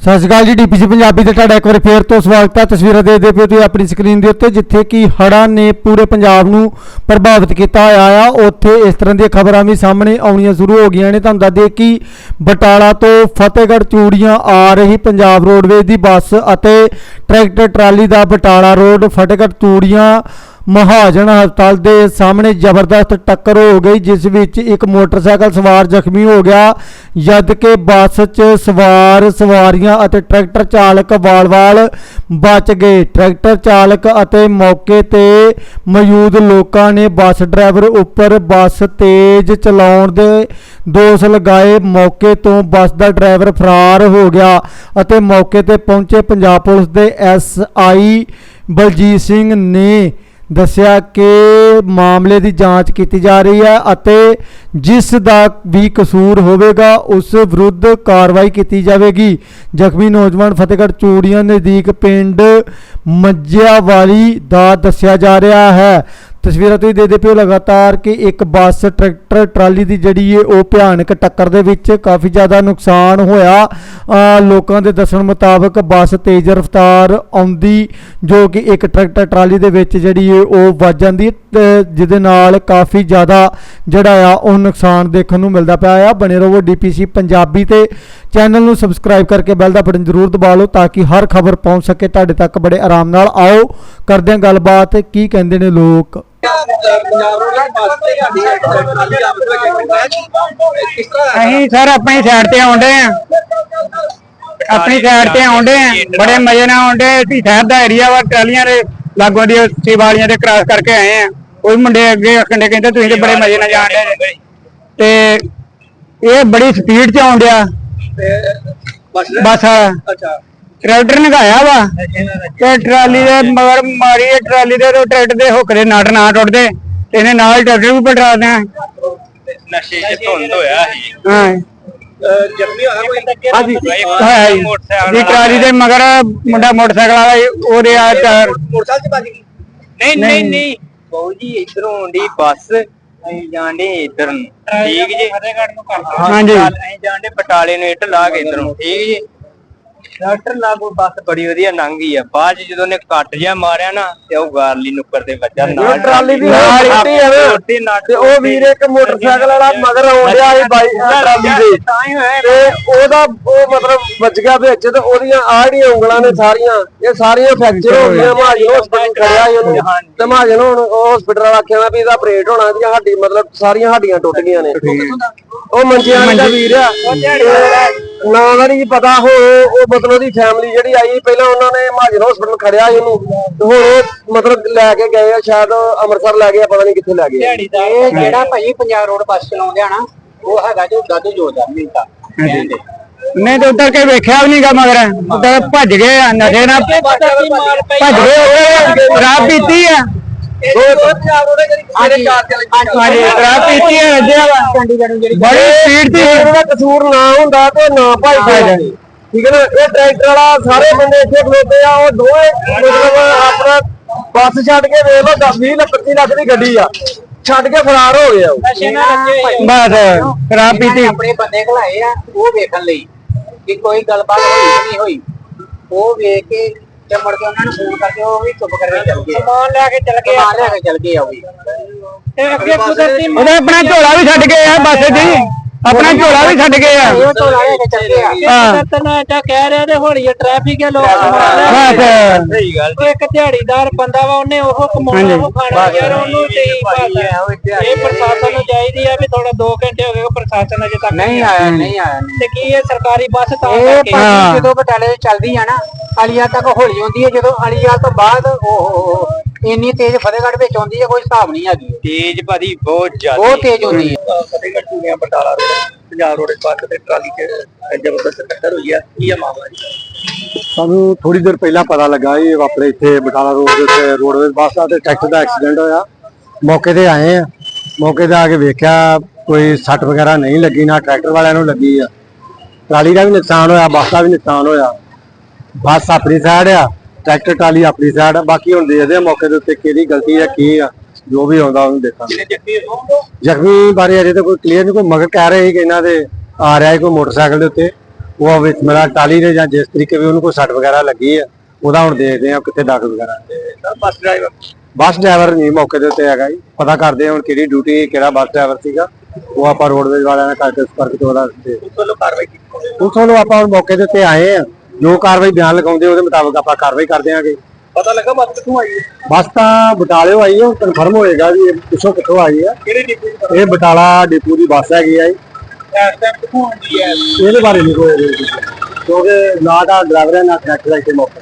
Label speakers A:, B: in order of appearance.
A: ਸਤਿ ਸ਼੍ਰੀ ਅਕਾਲ ਜੀ ਡੀਪੀਸੀ ਪੰਜਾਬੀ ਤੇ ਤੁਹਾਡਾ ਇੱਕ ਵਾਰ ਫੇਰ ਤੋਂ ਸਵਾਗਤ ਹੈ। ਤਸਵੀਰਾਂ ਦੇਖਦੇ ਪਏ ਤੁਸੀਂ ਆਪਣੀ ਸਕਰੀਨ ਦੇ ਉੱਤੇ, ਜਿੱਥੇ ਕਿ ਹੜ੍ਹਾਂ ਨੇ ਪੂਰੇ ਪੰਜਾਬ ਨੂੰ ਪ੍ਰਭਾਵਿਤ ਕੀਤਾ ਹੋਇਆ ਆ। ਉੱਥੇ ਇਸ ਤਰ੍ਹਾਂ ਦੀਆਂ ਖਬਰਾਂ ਵੀ ਸਾਹਮਣੇ ਆਉਣੀਆਂ ਸ਼ੁਰੂ ਹੋ ਗਈਆਂ ਨੇ। ਤੁਹਾਨੂੰ ਦੱਸ ਦਈਏ ਕਿ ਬਟਾਲਾ ਤੋਂ ਫਤਿਹਗੜ੍ਹ ਚੂੜੀਆਂ ਆ ਰਹੀ ਪੰਜਾਬ ਰੋਡਵੇਜ਼ ਦੀ ਬੱਸ ਅਤੇ ਟਰੈਕਟਰ ਟਰਾਲੀ ਦਾ ਬਟਾਲਾ ਰੋਡ, ਫਤਿਹਗੜ੍ਹ ਚੂੜੀਆਂ ਮਹਾਜਨ ਹਸਪਤਾਲ ਦੇ ਸਾਹਮਣੇ ਜ਼ਬਰਦਸਤ ਟੱਕਰ ਹੋ ਗਈ, ਜਿਸ ਵਿੱਚ ਇੱਕ ਮੋਟਰਸਾਈਕਲ ਸਵਾਰ ਜ਼ਖਮੀ ਹੋ ਗਿਆ, ਜਦ ਕਿ ਬੱਸ 'ਚ ਸਵਾਰ ਸਵਾਰੀਆਂ ਅਤੇ ਟਰੈਕਟਰ ਚਾਲਕ ਵਾਲ-ਵਾਲ ਬਚ ਗਏ। ਟਰੈਕਟਰ ਚਾਲਕ ਅਤੇ ਮੌਕੇ ਤੇ ਮੌਜੂਦ ਲੋਕਾਂ ਨੇ ਬੱਸ ਡਰਾਈਵਰ ਉੱਪਰ ਬੱਸ ਤੇਜ਼ ਚਲਾਉਣ ਦੇ ਦੋਸ਼ ਲਗਾਏ। ਮੌਕੇ ਤੋਂ ਬੱਸ ਦਾ ਡਰਾਈਵਰ ਫਰਾਰ ਹੋ ਗਿਆ ਅਤੇ ਮੌਕੇ ਤੇ ਪਹੁੰਚੇ ਪੰਜਾਬ ਪੁਲਿਸ ਦੇ ਐਸਆਈ ਬਲਜੀਤ ਸਿੰਘ ਨੇ ਦੱਸਿਆ ਕਿ ਮਾਮਲੇ ਦੀ ਜਾਂਚ ਕੀਤੀ ਜਾ ਰਹੀ ਹੈ ਅਤੇ ਜਿਸ ਦਾ ਵੀ ਕਸੂਰ ਹੋਵੇਗਾ, ਉਸ ਵਿਰੁੱਧ ਕਾਰਵਾਈ ਕੀਤੀ ਜਾਵੇਗੀ। ਜ਼ਖਮੀ ਨੌਜਵਾਨ ਫਤਿਹਗੜ੍ਹ ਚੂੜੀਆਂ ਨਜ਼ਦੀਕ ਪਿੰਡ ਮੱਜਿਆਵਾਲੀ ਦਾ ਦੱਸਿਆ ਜਾ ਰਿਹਾ ਹੈ। ਤਸਵੀਰਾਂ ਤੁਸੀਂ ਦੇਖਦੇ ਪਿਓ ਲਗਾਤਾਰ ਕਿ ਇੱਕ ਬੱਸ ਟਰੈਕਟਰ ਟਰਾਲੀ ਦੀ ਜਿਹੜੀ ਹੈ ਉਹ ਭਿਆਨਕ ਟੱਕਰ ਦੇ ਵਿੱਚ ਕਾਫੀ ਜ਼ਿਆਦਾ ਨੁਕਸਾਨ ਹੋਇਆ। ਲੋਕਾਂ ਦੇ ਦੱਸਣ ਮੁਤਾਬਕ ਬੱਸ ਤੇਜ਼ ਰਫ਼ਤਾਰ ਆਉਂਦੀ, ਜੋ ਕਿ ਇੱਕ ਟਰੈਕਟਰ ਟਰਾਲੀ ਦੇ ਵਿੱਚ ਜਿਹੜੀ ਹੈ ਉਹ ਵੱਜ ਜਾਂਦੀ ਹੈ ਜਿਹਦੇ ਨਾਲ ਕਾਫੀ ਜ਼ਿਆਦਾ ਜਿਹੜਾ ਆ, ਉਹ ਨੁਕਸਾਨ ਦੇਖਣ ਨੂੰ ਮਿਲਦਾ ਪਿਆ ਆ। ਬਣੇ ਰਹੋ ਡੀਪੀਸੀ ਪੰਜਾਬੀ ਤੇ ਚੈਨਲ ਨੂੰ ਸਬਸਕ੍ਰਾਈਬ ਕਰਕੇ ਬੈਲ ਦਾ ਬਟਨ ਜ਼ਰੂਰ ਦਬਾ ਲਓ ਤਾਂ ਕਿ ਹਰ ਖਬਰ ਪਹੁੰਚ ਸਕੇ। ਤੁਹਾਡੇ ਤੱਕ ਬੜੇ ਆਰਾਮ ਨਾਲ। ਆਓ ਕਰਦੇ ਹਾਂ ਗੱਲਬਾਤ ਕੀ ਕਹਿੰਦੇ ਨੇ ਲੋਕ?
B: ਅਸੀਂ ਸਰ ਆਪਣੀ ਸਾਈਡ ਤੇ ਆਉਂਦੇ ਆ ਆਪਣੀ ਸਾਈਡ ਤੇ ਆਉਂਦੇ ਆ ਬੜੇ ਮਜ਼ੇ ਨਾਲ ਆਉਂਦੇ ਅਸੀਂ ਸ਼ਹਿਰ ਦਾ ਏਰੀਆ ਵਾ ਟਰਾਲੀਆਂ ਦੇ ਲਾਗੋਂ ਦੀ ਵਾਲੀਆਂ ਤੇ ਕ੍ਰਾਸ ਕਰਕੇ ਆਏ ਆ ਉਹ ਵੀ ਮੁੰਡੇ ਅੱਗੇ ਆਖੰਡੇ ਕਹਿੰਦੇ ਤੁਸੀਂ ਤੇ ਬੜੇ ਮਜ਼ੇ ਨਾਲ ਜਾਣ ਦੇ ਤੇ ਇਹ ਬੜੀ ਸਪੀਡ 'ਚ ਆਉਂਦਿਆ
C: ਬੱਸ
B: ਬਸ
C: ਅੱਛਾ।
B: ਟਰੈਕਟਰ ਨਗਾਇਆ ਵਾ ਤੇ ਟਰਾਲੀ ਦੇ ਮਗਰ ਮਾਰੀ ਇਹ ਟਰਾਲੀ ਦੇ ਤੇ ਟਰੈਕਟਰ ਦੇ ਹੁਕਰੇ ਨਾਟ ਨਾ ਟੁੱਟਦੇ ਤੇ ਇਹਨੇ ਨਾਲ ਟਰੈਕਟਰ ਵੀ ਪਲਟਾ ਦਿਆਂ
D: ਨਸ਼ੇ 'ਚ ਧੁੰਦ ਹੋਇਆ ਸੀ।
B: ਹਾਂ।
C: ਜ਼ਖਮੀ ਹੋਇਆ ਕੋਈ?
B: ਹਾਂਜੀ ਹੈ ਜੀ। ਟਰਾਲੀ ਦੇ ਮਗਰ ਮੁੰਡਾ ਮੋਟਰਸਾਈਕਲ ਵਾਲਾ ਉਹਦੇ ਆ ਟਾਇਰ
C: ਮੋਟਰਸਾਈਕਲ 'ਚ ਵੱਜ ਗਈ?
D: ਨਹੀਂ ਨਹੀਂ ਨਹੀਂ। ਜੀ ਇਧਰੋਂ ਆਉਂਦੀ ਬੱਸ ਅਸੀਂ ਜਾਂਦੇ ਇਧਰ ਨੂੰ। ਠੀਕ ਜੀ? ਫਤਿਹਗੜ੍ਹ ਨੂੰ ਕਰਦਾ
B: ਹਾਂਜੀ।
D: ਅਸੀਂ ਜਾਂਦੇ ਬਟਾਲੇ ਨੂੰ ਇੱਟ ਲਾ ਕੇ ਇਧਰੋਂ। ਠੀਕ ਜੀ? ਡਾਕਟਰ ਲਾਗੋ ਬੱਸ ਬੜੀ ਵਧੀਆ ਲੰਘ ਆ। ਬਾਅਦ ਚ ਜਦੋਂ ਨੇ ਕੱਟ ਜਿਹਾ ਮਾਰਿਆ ਨਾ ਤੇ ਉਹ ਗਾਰਲੀ ਨੁੱਕਰ ਦੇ ਵੱਜਾ। ਨਾਲ
C: ਟਰਾਲੀ ਦੀ
D: ਨਾਲ ਹੀ
C: ਹੈ
D: ਤੇ
C: ਤੇ ਉਹ ਵੀਰ ਇੱਕ ਮੋਟਰਸਾਈਕਲ ਵਾਲਾ ਮਗਰ ਆਉਂਦਿਆ ਸੀ ਬਾਈ ਟਰਾਲੀ ਦੇ
D: ਤਾਂ।
C: ਤੇ ਉਹਦਾ ਉਹ ਮਤਲਬ ਵੱਜ ਗਿਆ ਵਿੱਚ ਤੇ ਉਹਦੀਆਂ ਆੜੀਆਂ ਉਂਗਲਾਂ ਨੇ ਸਾਰੀਆਂ ਇਹ ਸਾਰੀਆਂ ਫ੍ਰੈਕਚਰ ਹੋ ਗਈਆਂ। ਮਹਾਜਨ ਹਸਪੀਟਲ ਖੜਿਆ ਸੀ ਉਹਨੂੰ। ਤੇ ਮਹਾਜਨ ਹੁਣ ਉਹ ਹਸਪੀਟਲ ਵਾਲਾ ਆਖਿਆ ਵੀ ਇਹਦਾ ਆਪਰੇਟ ਹੋਣਾ ਇਹਦੀਆਂ ਹੱਡੀ ਮਤਲਬ ਸਾਰੀਆਂ ਹੱਡੀਆਂ ਟੁੱਟ ਗਈਆਂ ਨੇ। ਉਹ ਮੰਜਿਆਂ ਦਾ ਵੀਰ ਆ। ਨਾਂ ਦਾ ਨਹੀਂ ਪਤਾ ਹੋ ਉਹ ਮਤਲਬ ਉਹਦੀ ਫੈਮਿਲੀ ਜਿਹੜੀ ਆਈ ਪਹਿਲਾਂ ਉਹਨਾਂ ਨੇ ਮਹਾਜਨ ਹਸਪੀਟਲ ਖੜਿਆ ਸੀ ਉਹਨੂੰ ਤੇ ਹੁਣ ਉਹ ਮਤਲਬ ਲੈ ਕੇ ਗਏ ਆ ਸ਼ਾਇਦ ਅੰਮ੍ਰਿਤਸਰ ਲੈ ਗਏ ਆ, ਪਤਾ ਨਹੀਂ ਕਿੱਥੇ ਲੈ ਗਏ ਆ।
E: ਇਹ ਜਿਹੜਾ ਭਾਈ ਪੰਜਾਬ ਰੋਡ ਬੱਸ ਚਲਾਉਂਦੇ ਆ ਨਾ ਉਹ ਹੈਗਾ ਜੋ ਦਾਦੂ ਜੋਤ ਦਾ ਮਿੰਤਾ
B: ਨਹੀਂ ਤੇ। ਉੱਧਰ ਕੇ ਵੇਖਿਆ ਵੀ ਨਹੀਂਗਾ ਮਗਰ ਉੱਧਰ ਭੱਜ ਗਏ ਆ ਨਸ਼ੇ ਨਾਲ ਭੱਜ ਗਏ ਉਹ ਪੀਤੀ ਆ। ਬੜੀ ਸਪੀਡ ਤੇ
C: ਉਹਦਾ ਕਸੂਰ ਨਾ ਹੁੰਦਾ ਤੇ ਨਾ ਭਾਈ ਠੀਕ ਹੈ ਨਾ? ਇਹ ਟਰੈਕਟਰ ਵਾਲਾ ਸਾਰੇ ਬੰਦੇ ਇੱਥੇ ਖਲੋਤੇ ਆ ਉਹ ਦੋਵੇਂ ਮਤਲਬ ਆਪਣਾ ਬੱਸ ਛੱਡ ਕੇ ਵੇਖ ਲਓ 10 20 ਲੱਖ 25 ਲੱਖ ਦੀ ਗੱਡੀ ਆ। ਛੱਡ ਕੇ ਫਰਾਰ ਹੋ ਗਏ ਆ ਉਹ।
E: ਨਸ਼ੇ ਨਾਲ ਰੱਜੇ ਹੋਏ
B: ਬਸ
E: ਨੇ
B: ਪੀਤੀ।
E: ਆਪਣੇ ਬੰਦੇ ਘਲਾਏ ਆ ਉਹ ਵੇਖਣ ਲਈ ਕਿ ਕੋਈ ਗੱਲਬਾਤ ਹੋਈ ਨਹੀਂ ਹੋਈ। ਉਹ ਵੇਖ ਕੇ ਤੇ ਮੁੜ ਕੇ ਉਹਨਾਂ ਨੂੰ ਫੋਨ ਕਰਕੇ ਉਹ ਵੀ ਚੁੱਪ ਕਰਕੇ ਚੱਲ ਗਏ। ਸਮਾਨ ਲੈ ਕੇ ਚੱਲ ਗਏ ਸਮਾਨ ਲੈ ਕੇ ਚੱਲ ਗਏ ਆ ਉਹ ਵੀ। ਤੇ ਅੱਗੇ ਕੁਦਰਤੀ
B: ਉਹਨੇ ਆਪਣਾ ਝੋਲਾ ਵੀ ਛੱਡ ਗਏ ਆ ਬੱਸ ਹੀ। ਆਪਣਾ ਝੋਲਾ ਵੀ ਛੱਡ ਗਏ ਆ
E: ਉਹ ਝੋਲਾ ਲੈ ਕੇ ਚੱਲ ਗਏ ਆ।
B: ਹਾਂ।
E: ਤਾਂ ਕਹਿ ਰਿਹਾ ਤੇ ਹੌਲੀ ਟ੍ਰੈਫਿਕ ਹੈ ਲੋਕ
B: ਬਸ।
D: ਸਹੀ ਗੱਲ
E: ਉਹ ਇੱਕ ਦਿਹਾੜੀਦਾਰ ਬੰਦਾ ਵਾ ਉਹਨੇ ਉਹ ਕਮਾਉਣਾ ਉਹ ਖਾਣਾ ਯਾਰ ਉਹਨੂੰ ਤੇ ਹੀ ਬਸ ਇਹ ਪ੍ਰਸ਼ਾਸਨ ਨੂੰ ਚਾਹੀਦੀ ਆ ਵੀ ਥੋੜਾ 2 ਘੰਟੇ ਹੋ ਗਏ ਪ੍ਰਸ਼ਾਸਨ ਅਜੇ ਤੱਕ ਨਹੀਂ ਆਇਆ। ਨਹੀਂ ਆਇਆ ਤੇ ਕੀ ਇਹ ਸਰਕਾਰੀ ਬੱਸ ਤਾਂ ਕਰਕੇ
B: ਹਾਂ।
E: ਜਦੋਂ ਬਟਾਲੇ ਚੱਲਦੀ ਆ ਨਾ ਅਲੀਆ ਤੱਕ ਹੌਲੀ ਹੁੰਦੀ ਹੈ ਜਦੋਂ ਅਲੀਆ ਤੋਂ ਬਾਅਦ ਉਹ ਇੰਨੀ ਤੇਜ਼ ਫਤਿਹਗੜ੍ਹ ਵਿੱਚ ਆਉਂਦੀ ਹੈ ਕੋਈ ਹਿਸਾਬ ਨਹੀਂ ਹੈਗੀ।
D: ਤੇਜ਼ ਭਾਜੀ ਬਹੁਤ ਜ਼ਿਆਦਾ
E: ਬਹੁਤ ਤੇਜ਼ ਹੁੰਦੀ ਹੈ
C: Fatehgarh Churian Batala road Punjab road bus ਤੇ ਟਰਾਲੀ 'ਚ ਜ਼ਬਰਦਸਤ ਟੱਕਰ ਹੋਈ ਆ। ਕੀ ਆ ਮਾਮਲਾ ਜੀ?
A: ਸਾਨੂੰ ਥੋੜੀ ਦੇਰ ਪਹਿਲਾਂ ਪਤਾ ਲੱਗਾ ਇਹ ਆਪਣੇ ਇੱਥੇ ਬਟਾਲਾ ਰੋਡ ਦੇ ਉੱਤੇ ਰੋਡਵੇਜ਼ ਬੱਸ ਦਾ ਤੇ ਟਰੈਕਟਰ ਦਾ ਐਕਸੀਡੈਂਟ ਹੋਇਆ। ਮੌਕੇ ਤੇ ਆਏ ਆ। ਮੌਕੇ ਤੇ ਆ ਕੇ ਵੇਖਿਆ ਕੋਈ ਸੱਟ ਵਗੈਰਾ ਨਹੀਂ ਲੱਗੀ ਨਾ ਟਰੈਕਟਰ ਵਾਲਿਆਂ ਨੂੰ ਲੱਗੀ ਆ। ਟਰਾਲੀ ਦਾ ਵੀ ਨੁਕਸਾਨ ਹੋਇਆ ਬੱਸ ਦਾ ਵੀ ਨੁਕਸਾਨ ਹੋਇਆ। ਬੱਸ ਆਪਣੀ ਸਾਈਡ ਆ ਟਰੈਕਟਰ ਟਰਾਲੀ ਆਪਣੀ ਸਾਈਡ ਆ। ਬਾਕੀ ਹੁਣ ਦੇਖਦੇ ਆ ਮੌਕੇ ਦੇ ਉੱਤੇ ਕਿਹਦੀ ਗਲਤੀ ਆ ਕੀ ਆ ਜੋ ਵੀ ਆਉਂਦਾ ਉਹਨੂੰ ਦੇਖਾਂਗੇ। ਜ਼ਖਮੀ ਬਾਰੇ ਅਜੇ ਤਾਂ ਕੋਈ ਕਲੀਅਰ ਨਹੀਂ ਕੋਈ ਮਗਰ ਕਹਿ ਰਹੇ ਸੀ ਕਿ ਇਹਨਾਂ ਦੇ ਆ ਰਿਹਾ ਕੋਈ ਮੋਟਰਸਾਈਕਲ ਦੇ ਉੱਤੇ।
F: ਉਹ ਵਿੱਚ ਮੇਰਾ ਟਾਲੀ ਦੇ ਜਾਂ ਜਿਸ ਤਰੀਕੇ ਵੀ ਉਹਨੂੰ ਕੋਈ ਸੱਟ ਵਗੈਰਾ ਲੱਗੀ ਆ ਉਹਦਾ ਹੁਣ ਦੇਖਦੇ ਆ ਕਿੱਥੇ ਦਾਖਲ ਵਗੈਰਾ।
G: ਬੱਸ ਡਰਾਈਵਰ
F: ਬੱਸ ਡਰਾਈਵਰ ਨਹੀਂ ਮੌਕੇ ਦੇ ਉੱਤੇ ਹੈਗਾ ਜੀ। ਪਤਾ ਕਰਦੇ ਆ ਹੁਣ ਕਿਹੜੀ ਡਿਊਟੀ ਕਿਹੜਾ ਬੱਸ ਡਰਾਈਵਰ ਸੀਗਾ। ਉਹ ਆਪਾਂ ਰੋਡਵੇਜ਼ ਵਾਲਿਆਂ ਨੇ ਕਰਕੇ ਸੰਪਰਕ ਤੇ ਉਹਦਾ ਤੇ
G: ਵੱਲੋਂ ਕਾਰਵਾਈ ਕੀਤੀ
F: ਉਸ ਵੱਲੋਂ ਆਪਾਂ ਹੁਣ ਮੌਕੇ ਦੇ ਉੱਤੇ ਆਏ ਆ ਜੋ ਕਾਰਵਾਈ ਬਿਆਨ ਲਗਾਉਂਦੇ ਉਹਦੇ ਮੁਤਾਬਕ ਆਪਾਂ ਕਾਰਵਾਈ ਕਰ ਦਿਆਂਗੇ।
G: ਪਤਾ ਲੱਗਾ ਬੱਸ ਕਿੱਥੋਂ ਆਈ ਹੈ?
F: ਬੱਸ ਤਾਂ ਬਟਾਲਿਓ ਆਈ ਹੈ ਕਨਫਰਮ ਹੋਏਗਾ ਵੀ ਇਹ ਕਿੱਥੋਂ ਆਈ ਹੈ।
G: ਕਿਹੜੇ ਡਿਪੂ ਦੀ
F: ਇਹ ਬਟਾਲਾ ਡਿਪੂ ਦੀ ਬੱਸ ਹੈਗੀ ਆ ਜੀ।
G: ਇਸ ਟਾਈਮ ਕਿੱਥੋਂ ਆਉਂਦੀ ਹੈ?
F: ਇਹਦੇ ਬਾਰੇ ਨਹੀਂ ਕੋਈ ਕਿਉਂਕਿ ਨਾ ਤਾਂ ਡਰਾਈਵਰ ਹੈ ਨਾ ਕੰਡਕਟਰ ਹੈ ਇੱਥੇ ਮੌਕੇ।